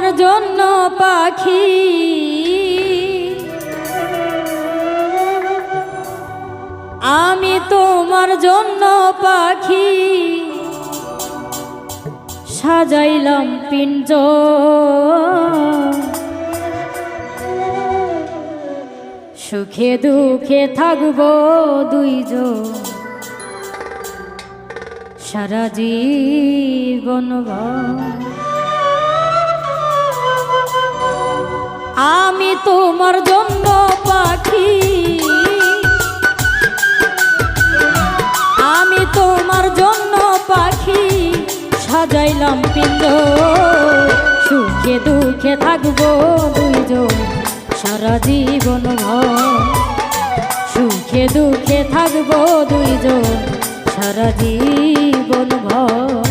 তোমার জন্য পাখি। আমি তোমার জন্য পাখি। সাজাইলাম পিঞ্জ সুখে দুঃখে থাকব দুইজন। সারা জীবন আমি তোমার জন্য পাখি। আমি তোমার জন্য পাখি। সাজাইলাম পিঞ্জ সুখে দুঃখে থাকব দুইজন সারা জীবন সুখে দুঃখে থাকব দুইজন সারা জীবন ভর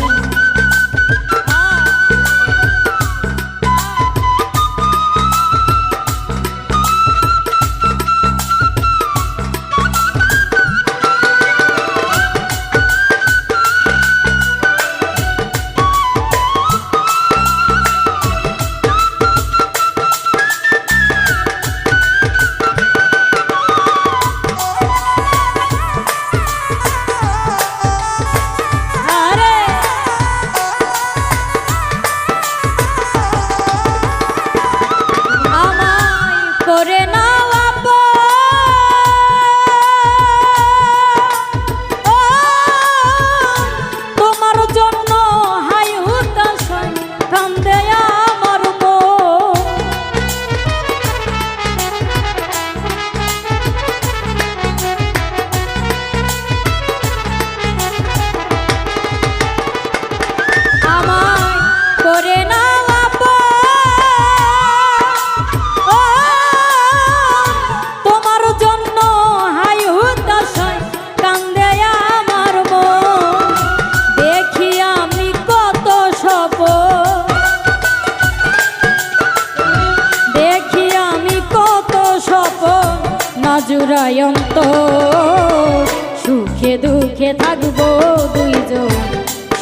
অন্ত সুখে দুঃখে থাকব দুইজন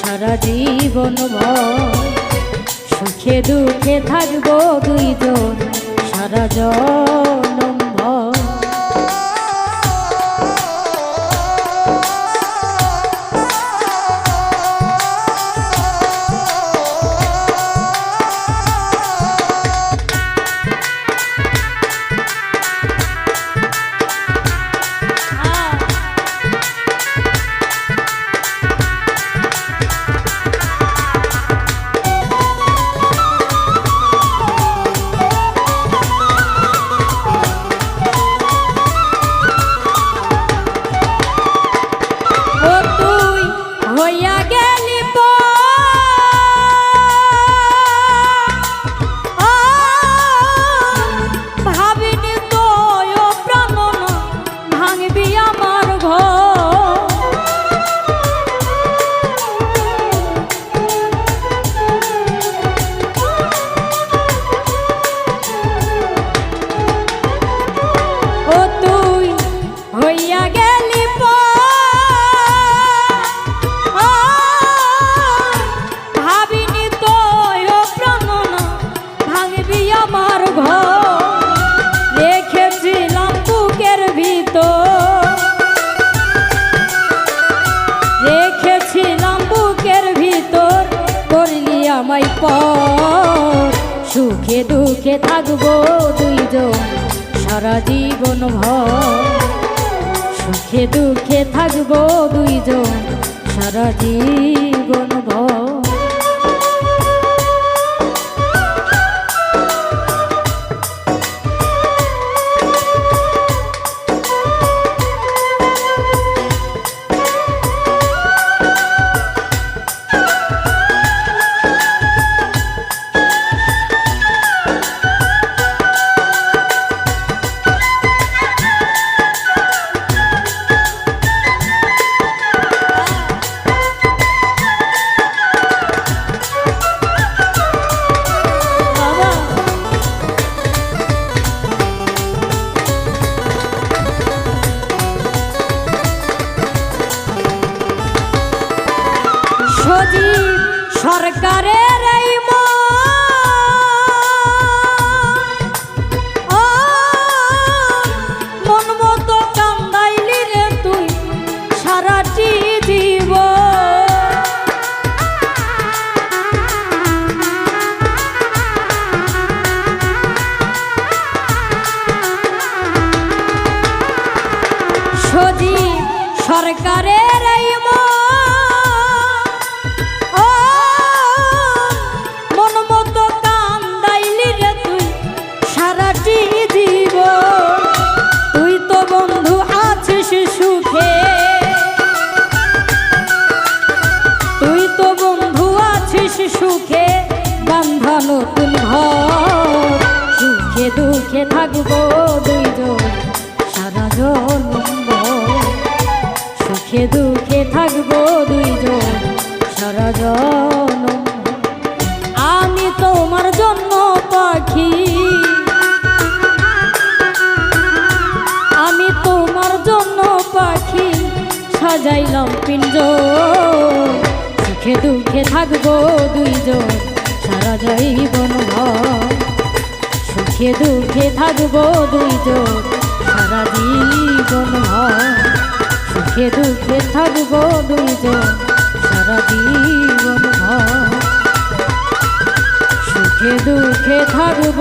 সারা জীবন সুখে দুঃখে থাকব দুইজন সারা জনম পর সুখে দুঃখে থাকব দুইজন সারা জীবন ভর। সুখে দুঃখে থাকব দুইজন সারা জীবন সরকারে নতুন ঘর। সুখে দুঃখে থাকব দুইজন, সারা জন্ম সুখে দুঃখে থাকব দুইজন, সারা জন্ম আমি তোমার জন্য পাখি। আমি তোমার জন্য পাখি। সাজাইলাম পিঞ্জ সুখে দুঃখে থাকব দুইজন, সারা জীবন সুখে দুঃখে থাকব দুইজন, সারা জীবন সুখে দুঃখে থাকব দুইজন, সারা জীবন সুখে দুঃখে থাকব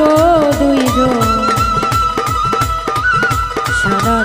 দুইজন, সারা